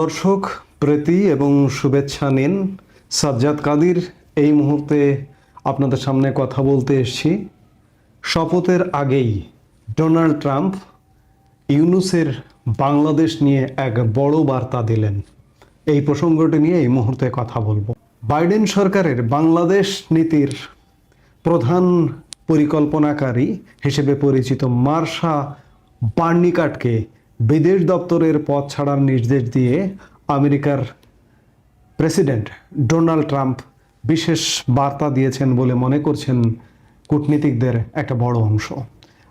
দর্শক, প্রীতি এবং শুভেচ্ছা নিন সাজ্জাদ কাদির। এই মুহূর্তে আপনাদের সামনে কথা বলতে এসেছি। শপথের আগেই ডোনাল্ড ট্রাম্প ইউনুসের বাংলাদেশ নিয়ে এক বড় বার্তা দিলেন। এই প্রসঙ্গটি নিয়ে এই মুহূর্তে কথা বলব। বাইডেন সরকারের বাংলাদেশ নীতির প্রধান পরিকল্পনাকারী হিসেবে পরিচিত মার্শা বার্নিকাটকে বিদেশ দপ্তরের পদ ছাড়ার নির্দেশ দিয়ে আমেরিকার প্রেসিডেন্ট ডোনাল্ড ট্রাম্প বিশেষ বার্তা দিয়েছেন বলে মনে করছেন কূটনীতিকদের একটা বড় অংশ।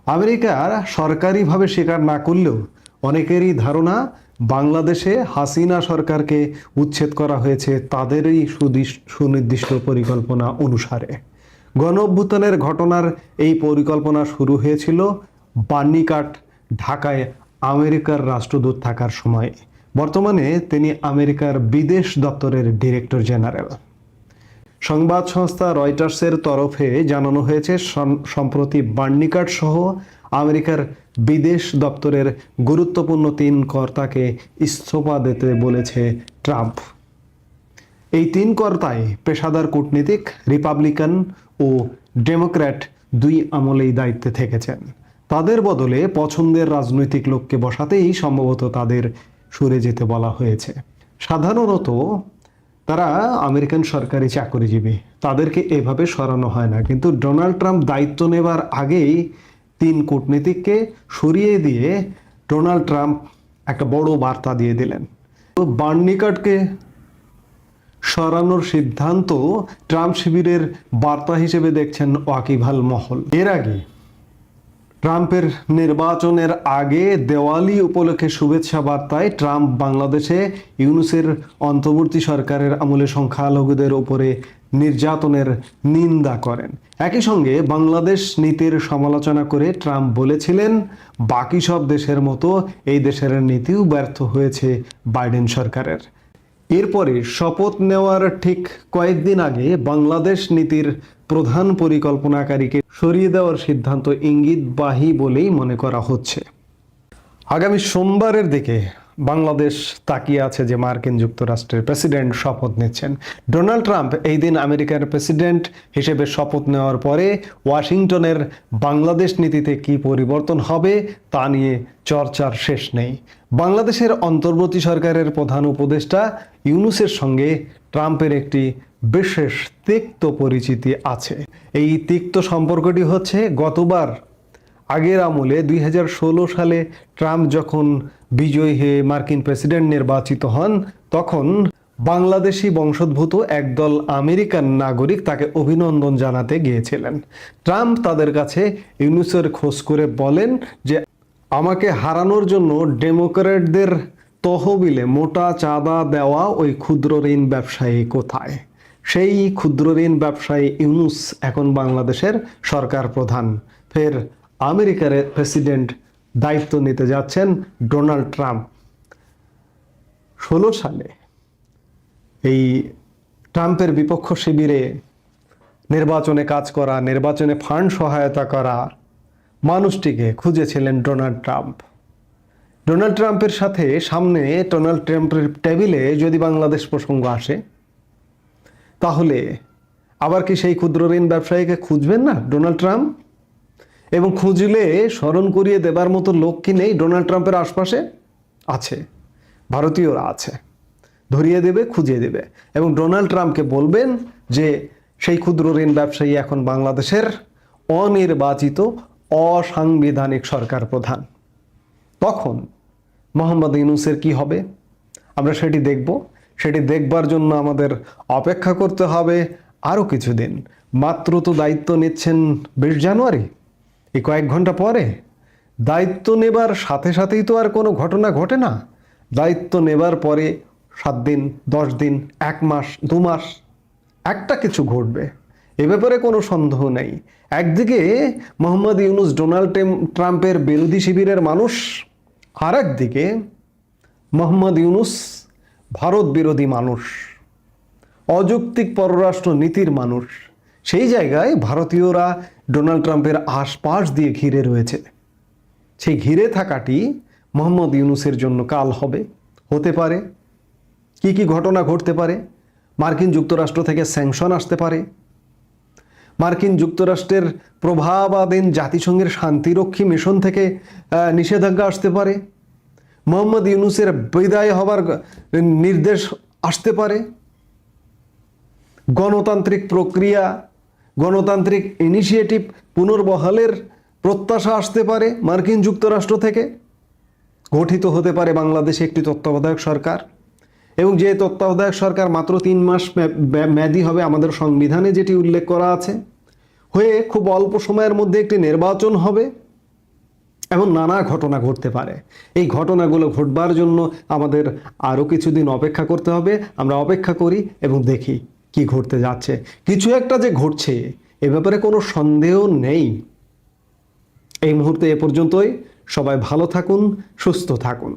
আমেরিকার সরকারিভাবে স্বীকার না করলেও অনেকেরই ধারণা বাংলাদেশে হাসিনা সরকারকে উচ্ছেদ করা হয়েছে তাদেরই সুনির্দিষ্ট পরিকল্পনা অনুসারে। গণ অভ্যুত্থানের ঘটনার এই পরিকল্পনা শুরু হয়েছিল বার্নিকাট ঢাকায় আমেরিকার রাষ্ট্রদূত থাকার সময় বর্তমানে তিনি আমেরিকার বিদেশ দপ্তরের ডিরেক্টর জেনারেল। সংবাদ সংস্থা রয়টার্সের তরফে জানানো হয়েছে সম্প্রতি বার্নিকাট সহ আমেরিকার বিদেশ দপ্তরের গুরুত্বপূর্ণ তিন কর্তাকে ইস্তফা দিতে বলেছে ট্রাম্প। এই তিন কর্তায় পেশাদার কূটনীতিক, রিপাবলিকান ও ডেমোক্র্যাট দুই আমলেই দায়িত্বে থেকেছেন। তাদের বদলে পছন্দের রাজনৈতিক লোককে বসাতেই সম্ভবত তাদের সরে যেতে বলা হয়েছে। সাধারণত তারা আমেরিকান সরকারি চাকরিজীবী। তাদেরকে এভাবে সরানো হয় না। কিন্তু ডোনাল্ড ট্রাম্প দায়িত্ব নেবার আগেই তিন কূটনীতিককে সরিয়ে দিয়ে ডোনাল্ড ট্রাম্প একটা বড় বার্তা দিয়ে দিলেন। তো বার্নিকাটকে সরানোর সিদ্ধান্ত ট্রাম্প শিবিরের বার্তা হিসেবে দেখছেন ওয়াকিভাল মহল। এর আগে ট্রাম্পের নির্বাচনের আগে দেওয়ালি উপলক্ষে শুভেচ্ছা বার্তায় ট্রাম্প বাংলাদেশে ইউনুসের অন্তর্বর্তী সরকারের আমলে সংখ্যালঘুদের ওপরে নির্যাতনের নিন্দা করেন। একই সঙ্গে বাংলাদেশ নীতির সমালোচনা করে ট্রাম্প বলেছিলেন, বাকি সব দেশের মতো এই দেশের নীতিও ব্যর্থ হয়েছে বাইডেন সরকারের। এরপরে শপথ নেওয়ার ঠিক কয়েকদিন আগে বাংলাদেশ নীতির প্রধান পরিকল্পনাকারীকে সরিয়ে দেওয়ার সিদ্ধান্ত ইঙ্গিতবাহী বলেই মনে করা হচ্ছে। আগামী সোমবারের দিকে বাংলাদেশ তাকিয়ে আছে যে মার্কিন যুক্তরাষ্ট্রের প্রেসিডেন্ট শপথ নিচ্ছেন। ডোনাল্ড ট্রাম্প এই দিন আমেরিকার প্রেসিডেন্ট হিসেবে শপথ নেওয়ার পরে ওয়াশিংটনের বাংলাদেশ নীতিতে কি পরিবর্তন হবে তা নিয়ে চর্চার শেষ নেই। বাংলাদেশের অন্তর্বর্তী সরকারের প্রধান উপদেষ্টা ইউনুসের সঙ্গে ট্রাম্পের একটি বিশেষ তিক্ত পরিচিতি আছে। এই তিক্ত সম্পর্কটি হচ্ছে গতবার আগের আমলে দুই হাজার ষোলো সালে ট্রাম্প যখন বিজয়ী হয়ে মার্কিন প্রেসিডেন্ট নির্বাচিত হন, তখন বাংলাদেশি বংশোদ্ভূত একদল আমেরিকান নাগরিক তাকে অভিনন্দন জানাতে গিয়েছিলেন। ট্রাম্প তাদের কাছে ইউনুসের খোঁজ করে বলেন যে, আমাকে হারানোর জন্য ডেমোক্র্যাটদের তহবিলে মোটা চাঁদা দেওয়া ওই ক্ষুদ্র ঋণ ব্যবসায়ী কোথায়? সেই ক্ষুদ্র ঋণ ব্যবসায়ী ইউনুস এখন বাংলাদেশের সরকার প্রধান। ফের আমেরিকার প্রেসিডেন্ট দায়িত্ব নিতে যাচ্ছেন ডোনাল্ড ট্রাম্প। ষোলো সালে এই ট্রাম্পের বিপক্ষ শিবিরে নির্বাচনে কাজ করা, নির্বাচনে ফান্ড সহায়তা করা মানুষটিকে খুঁজেছিলেন ডোনাল্ড ট্রাম্প। ডোনাল্ড ট্রাম্পের সাথে সামনে ডোনাল্ড ট্রাম্পের টেবিলে যদি বাংলাদেশ প্রসঙ্গ আসে তাহলে আবার কি সেই ক্ষুদ্র ঋণ ব্যবসায়ীকে খুঁজবেন না ডোনাল্ড ট্রাম্প? এবং খুঁজলে স্মরণ করিয়ে দেবার মতো লোক কি নেই ডোনাল্ড ট্রাম্পের আশপাশে? আছে। ভারতীয়রা আছে। ধরিয়ে দেবে খুঁজে দেবে। এবং ডোনাল্ড ট্রাম্পকে বলবেন যে সেই ক্ষুদ্র ঋণ ব্যবসায়ী এখন বাংলাদেশের অনির্বাচিত, অসাংবিধানিক সরকার প্রধান। তখন মোহাম্মদ ইউনুসের কি হবে? আমরা সেটি দেখব। সেটি দেখবার জন্য আমাদের অপেক্ষা করতে হবে আরও কিছুদিন। মাত্র তো দায়িত্ব নিচ্ছেন বিশ জানুয়ারি। এই কয়েক ঘণ্টা পরে। দায়িত্ব নেবার সাথে সাথেই তো আর কোনো ঘটনা ঘটে না। দায়িত্ব নেবার পরে সাত দিন, দশ দিন, এক মাস, দু মাস, একটা কিছু ঘটবে। এ ব্যাপারে কোনো সন্দেহ নেই। একদিকে মোহাম্মদ ইউনুস ডোনাল্ড ট্রাম্পের বিরোধী শিবিরের মানুষ। আর একদিকে মোহাম্মদ ইউনুস ভারত বিরোধী মানুষ, অযৌক্তিক পররাষ্ট্র নীতির মানুষ, সেই জায়গায় ভারতীয়রা ডোনাল্ড ট্রাম্পের আশপাশ দিয়ে ঘিরে রয়েছে। সেই ঘিরে থাকাটি মোহাম্মদ ইউনুসের জন্য কাল হবে, হতে পারে, কি কি ঘটনা ঘটতে পারে, মার্কিন যুক্তরাষ্ট্র থেকে স্যাংশন আসতে পারে। মার্কিন যুক্তরাষ্ট্রের প্রভাবাধীন জাতিসংঘের শান্তিরক্ষী মিশন থেকে নিষেধাজ্ঞা আসতে পারে। মোহাম্মদ ইউনুসের বিদায় হবার নির্দেশ আসতে পারে? গণতান্ত্রিক প্রক্রিয়া, গণতান্ত্রিক ইনিশিয়েটিভ পুনর্বহালের প্রত্যাশা আসতে পারে মার্কিন যুক্তরাষ্ট্র থেকে? গঠিত হতে পারে বাংলাদেশে একটি তত্ত্বাবধায়ক সরকার। এবং যে তত্ত্বাবধায়ক সরকার মাত্র তিন মাস মেয়াদি হবে আমাদের সংবিধানে যেটি উল্লেখ করা আছে, হয়ে খুব অল্প সময়ের মধ্যে একটি নির্বাচন হবে। এমন নানা ঘটনা ঘটতে পারে। এই ঘটনাগুলো ঘটবার জন্য আমাদের আরও কিছুদিন অপেক্ষা করতে হবে। আমরা অপেক্ষা করি এবং দেখি কি ঘটতে যাচ্ছে। কিছু একটা যে ঘটছে, এ ব্যাপারে কোনো সন্দেহ নেই। এই মুহূর্তে এ পর্যন্তই। সবাই ভালো থাকুন, সুস্থ থাকুন।